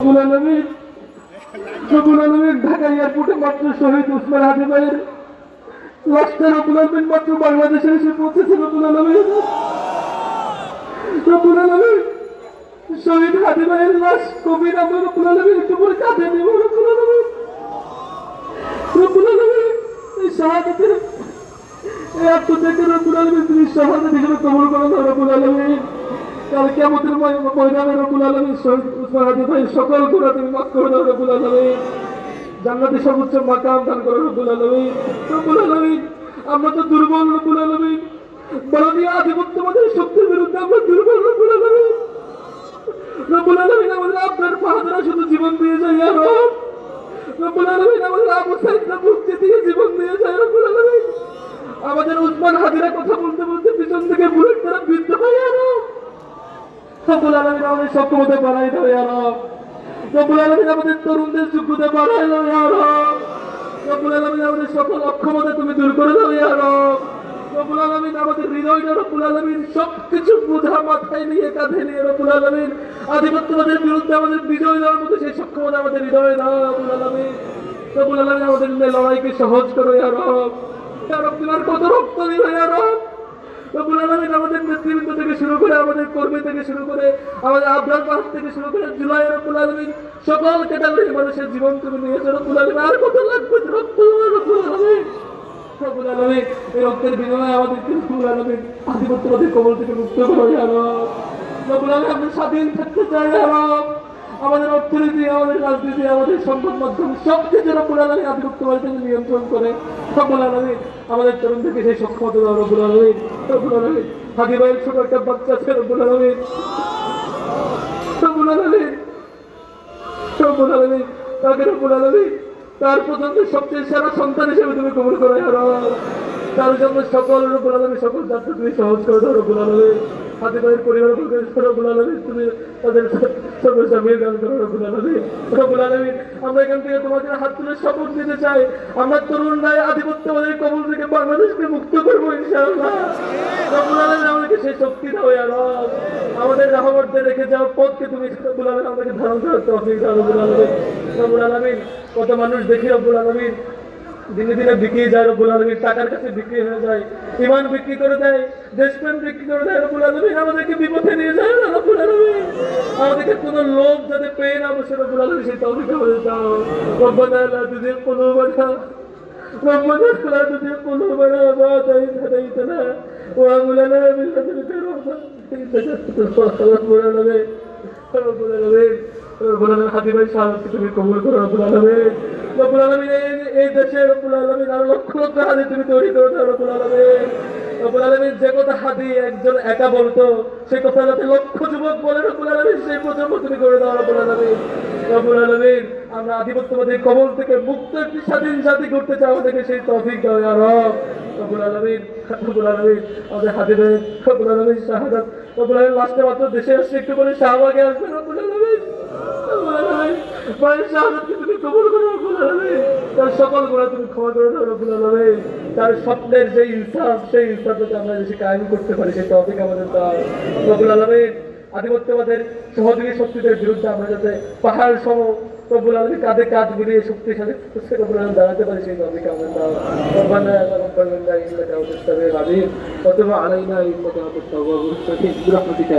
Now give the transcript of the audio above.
রব্বুল আলমীর রব্বুল আলমীর ঢাকা এয়ারপোর্টে মাত্র শহীদ উসমান হাদি ভাইয়ের লাশটা রব্বুল আলমীর মাত্র বাংলাদেশে এসে পৌঁছেছে রব্বুল আলমীর রব্বুল আলমীর শহীদ হাদি ভাইয়ের লাশ কবির আমরা রব্বুল আলমীর একটু পরে কাঁধে নেব রব্বুল আলমীর রব্বুল আলমীর এই শাহাদাতের, এই আত্মত্যাগকে রব্বুল আলমীর তুমি শাহাদাত হিসেবে কবল করো না রব্বুল আলমীর কাল ময়দানে রব্বুল আলমীর শহীদ উসমান ভাই সকল গুণা তুমি মাফ করে দাও, রব্বুল আলমীর জান্নাতি সর্বোচ্চ মাকাম দান করো, রব্বুল আলমীর রব্বুল আলমীর আমরা তো দুর্বল, রব্বুল আলমীর বলনীয় আধিপত্যবাদের শক্তির বিরুদ্ধে আমরা দুর্বল, রব্বুল আলমীর রব্বুল আলমীর আমাদের আপনার পাহাড়া শুধু জীবন দিয়ে যায় আর রব্বুল আলমীর আমাদের আবু সাইদরা মুক্তি দিয়ে জীবন দিয়ে যায়, রব্বুল আলমীর আমাদের উসমান হাদিরা কথা বলতে বলতে পিছন থেকে বুলেট বৃদ্ধ হয় আর রব্বুল আলমীর আমাদের সক্ষমতা বাড়াই দাও, ইয়া রব। রব্বুল আলমীর আমাদের তরুণদের যোগ্যতা বাড়াই দাও, ইয়া রব। রব্বুল আলমীর আমাদের সকল অক্ষমতা তুমি দূর করে দাও, ইয়া রব। রব্বুল আলমীর আমাদের হৃদয়টা রব্বুল আলমীর সব কিছু বোঝা মাথায় নিয়ে কাঁধে নিয়ে রব্বুল আলমীর আধিপত্যবাদের বিরুদ্ধে আমাদের বিজয় দেওয়ার মতো সেই সক্ষমতা আমাদের হৃদয়ে দাও, রব্বুল আলমীর রব্বুল আলমীর আমাদের লড়াইকে সহজ করো, ইয়া রব। ইয়া রব, তোমার কত রক্ত দিও ইয়া রব রব্বুল আলামিন আমাদের নেতৃবৃন্দ থেকে শুরু করে আমাদের কর্মী থেকে শুরু করে আমাদের আবরার পাশ থেকে শুরু করে জুলাই রব্বুল আলামিন সকল ক্যাটাগরির মানুষের জীবন তুমি নিয়েছো রব্বুল আলামিন, আর কত লাগবে রব্বুল আলামিন? আমাদের মুক্ত করো রব্বুল চাই আমাদের আধিপত্যবাদ থেকে নিয়ন্ত্রণ সেই সক্ষমতা রব্বুল আলামিন রব্বুল আলামিন। ভাইয়ের ছোট একটা বাচ্চা তার সবচেয়ে সেরা সন্তান হিসেবে তুমি কবুল করো তার জন্য সকল সকল যাত্রা তুমি সহজ করে পরিবার তুমি তাদের আমরা এখান থেকে তোমাদের হাত তুলে শপথ নিতে চাই। আমরা আধিপত্যবাদের কবল থেকে বাংলাদেশকে মুক্ত করব আলামিন আমাদেরকে সেই শক্তি দাও ইয়া রব আমাদের রাহবরদের রেখে যাও পথকে তুমি রব্বুল আলামিন আমাদেরকে ধারণ করার তৌফিক দাও রব্বুল আলামিন রব্বুল আলামিন কত মানুষ দেখি রব্বুল আলামিন দিনে দিনে বিক্রি যায় রব্বুল আলমীর টাকার কাছে বিক্রি হয়ে যায় ইমান বিক্রি করে দেয় দেশপ্রেম বিক্রি করে দেয় রব্বুল আলমীর আমাদেরকে বিপথে নিয়ে যায় না রব্বুল আলমীর আমাদেরকে কোনো লোভ যাতে পেয়ে না বসে রব্বুল আলমী সেই তৌফিক আমাদের দাও রব্বানা লা তুজিগ কুলুবানা ربنا لا تزغ قلوبنا بعد إذ هديتنا وهب لنا من لدنك رحمة إنك أنت الوهاب رب العالمين رب العالمين رب العالمين হাবিব ভাই সাহায্য তুমি কবুল করো রব্বুল আলামিন রব্বুল আলামিন এই এই দেশে রব্বুল আলামিন আর লক্ষ লক্ষ হাদি তুমি তৈরি করে দাও রব্বুল আলামিন রব্বুল আলামিন যে কথা হাদি একজন একা বলতো সেই কথা যাতে লক্ষ যুবক বলে রব্বুল আলামিন সেই প্রজন্ম তুমি করে দাও রব্বুল আলামিন রব্বুল আলামিন আমরা আধিপত্যবাদী কবল থেকে মুক্ত একটি স্বাধীন জাতি করতে চাই, আমাদেরকে সেই তৌফিক দাও রব। রব্বুল আলামিন রব্বুল আলামিন, আমাদের শাহাদাত। মাত্র দেশে আসছে কবুল তার তুমি তার স্বপ্নের যে ইনসাফ, সেই ইনসাফ যাতে আমরা দেশে কায়েম করতে পারি, সেই তৌফিক আমাদের দাও। রব্বুল আলামিন, আধিপত্যবাদের সহযোগী শক্তিদের বিরুদ্ধে আমরা যাতে পাহাড় সম রব্বুল আলমী কাঁধে কাঁধ মিলিয়ে শক্তিশালী সে রব্বুল আলম দাঁড়াতে পারে সেই ভাবে কামের দাও রব্বানা আলাইনা ইন্নাকা আউতুস্তাবির রহমাতিকা